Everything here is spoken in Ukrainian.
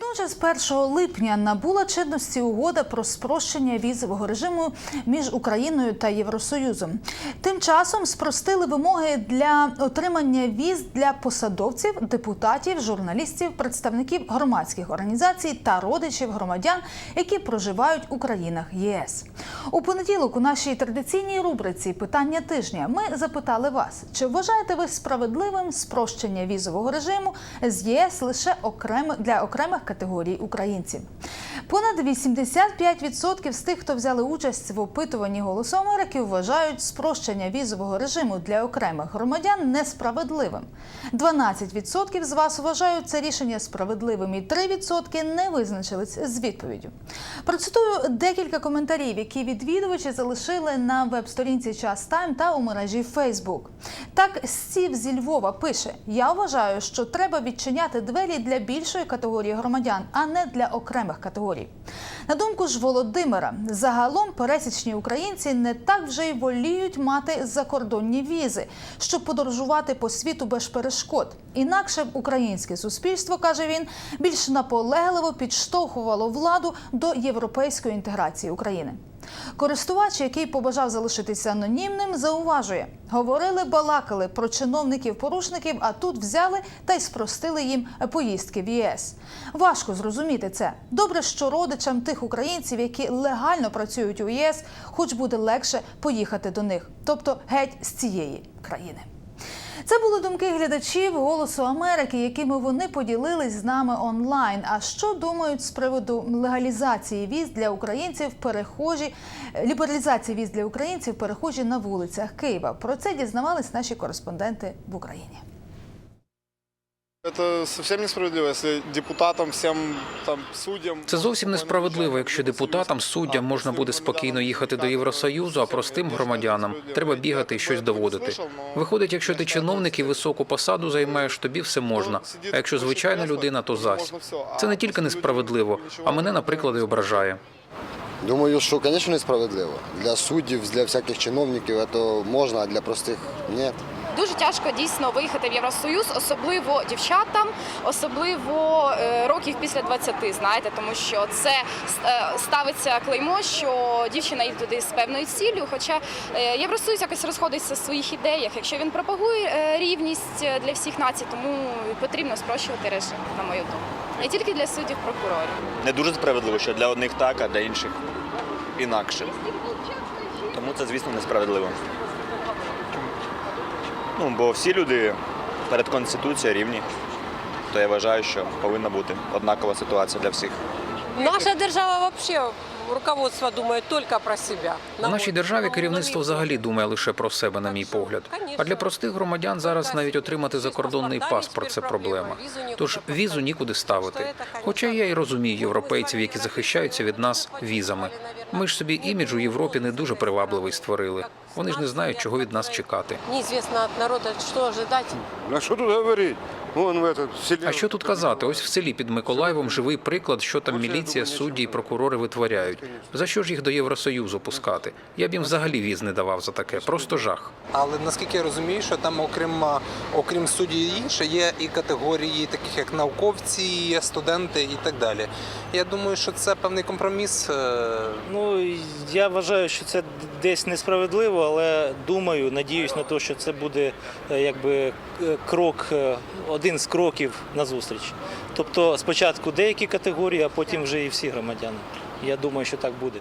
Водночас 1 липня набула чинності угода про спрощення візового режиму між Україною та Євросоюзом. Тим часом спростили вимоги для отримання віз для посадовців, депутатів, журналістів, представників громадських організацій та родичів громадян, які проживають у країнах ЄС. У понеділок у нашій традиційній рубриці Питання тижня ми запитали вас, чи вважаєте ви справедливим спрощення візового режиму з ЄС лише окремо для окремих категорій українців? Понад 85% з тих, хто взяли участь в опитуванні голосу Америки, вважають спрощення візового режиму для окремих громадян несправедливим. 12% з вас вважають це рішення справедливим, і 3% не визначились з відповіддю. Процитую декілька коментарів, які відвідувачі залишили на веб-сторінці Час Тайм та у мережі Фейсбук. Так, Стів зі Львова пише: Я вважаю, що треба відчиняти двері для більшої категорії громадян, а не для окремих категорій. На думку ж Володимира, загалом пересічні українці не так вже й воліють мати закордонні візи, щоб подорожувати по світу без перешкод. Інакше б українське суспільство, каже він, більш наполегливо підштовхувало владу до європейської інтеграції України. Користувач, який побажав залишитися анонімним, зауважує: говорили, балакали про чиновників-порушників, а тут взяли та й спростили їм поїздки в ЄС. Важко зрозуміти це. Добре, що родичам тих українців, які легально працюють у ЄС, хоч буде легше поїхати до них, тобто геть з цієї країни. Це були думки глядачів Голосу Америки, якими вони поділились з нами онлайн. А що думають з приводу легалізації віз для українців перехожі лібералізації віз для українців перехожі на вулицях Києва? Про це дізнавались наші кореспонденти в Україні. Это совсем несправедливо, если депутатам, всем там суддям... Це зовсім несправедливо, якщо депутатам, суддям можна буде спокійно їхати до Євросоюзу, а простим громадянам треба бігати і щось доводити. Виходить, якщо ти чиновник і високу посаду займаєш, тобі все можна. А якщо звичайна людина, то зась. Це не тільки несправедливо, а мене, наприклад, і ображає. Думаю, що, звісно, несправедливо. Для суддів, для всяких чиновників це можна, а для простих ні. Дуже тяжко дійсно виїхати в Євросоюз, особливо дівчатам, особливо е, років після 20, знаєте, тому що це е, ставиться клеймо, що дівчина йде туди з певною ціллю. Хоча е, Євросоюз якось розходиться в своїх ідеях. Якщо він пропагує рівність для всіх націй, тому потрібно спрощувати режим, на мою думку. Не тільки для суддів, прокурорів. не дуже справедливо, що для одних так, а для інших інакше. Тому це, звісно, несправедливо. Ну, бо всі люди перед Конституцією рівні. То я вважаю, що повинна бути однакова ситуація для всіх. Наша держава взагалі руководство думає тільки про себе. У нашій державі керівництво взагалі думає лише про себе, на мій погляд. А для простих громадян зараз навіть отримати закордонний паспорт це проблема. Тож візу нікуди ставити. Хоча я й розумію європейців, які захищаються від нас візами. Ми ж собі імідж у Європі не дуже привабливий створили. Вони ж не знають, чого від нас чекати. Неізвісно від народу, що ожидати. А що тут этот. А що тут казати? Ось в селі під Миколаєвом живий приклад, що там міліція, судді і прокурори витворяють. За що ж їх до Євросоюзу пускати? Я б їм взагалі віз не давав за таке. Просто жах. Але наскільки я розумію, що там, окрім окрім судді і інше, є і категорії, таких як науковці, студенти і так далі. Я думаю, що це певний компроміс. Ну я вважаю, що це десь несправедливо, але думаю, надіюсь на те, що це буде е, якби е, крок, е, один з кроків на зустріч. Тобто спочатку деякі категорії, а потім вже і всі громадяни. Я думаю, що так буде.